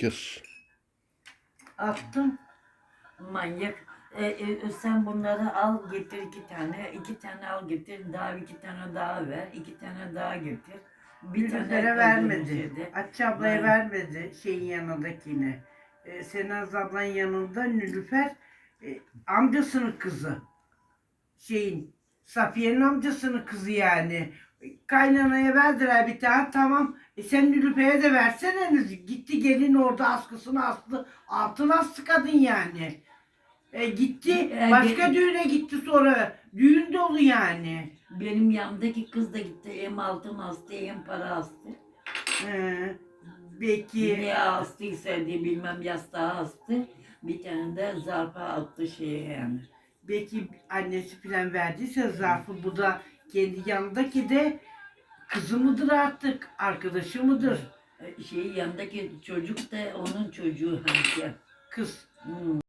Kız. Attım. Manyak. E, e, sen bunları al getir iki tane. iki tane al getir. Daha iki tane daha ver. iki tane daha getir. Bir öbür vermedi. Atçı ablaya Ben- vermedi şeyin yanındakine. Ee, Senaz ablanın yanında Nilüfer e, amcasının kızı. Şeyin Safiye'nin amcasının kızı yani. Kaynanaya verdiler bir tane tamam. E sen Nilüfer'e de versene. Gitti gelin orada askısını astı. Altın astı kadın yani. E gitti E, başka gel- düğüne gitti sonra. Düğün dolu yani. Benim yanımdaki kız da gitti. Hem altın astı hem para astı. Ee, belki Niye astıysa diye bilmem yastığa astı. Bir tane de zarfa attı şeye yani. belki annesi falan verdiyse zarfı bu da kendi yanındaki de kızı mıdır artık arkadaşı mıdır Şey yanındaki çocuk da onun çocuğu hani. kız Hmm.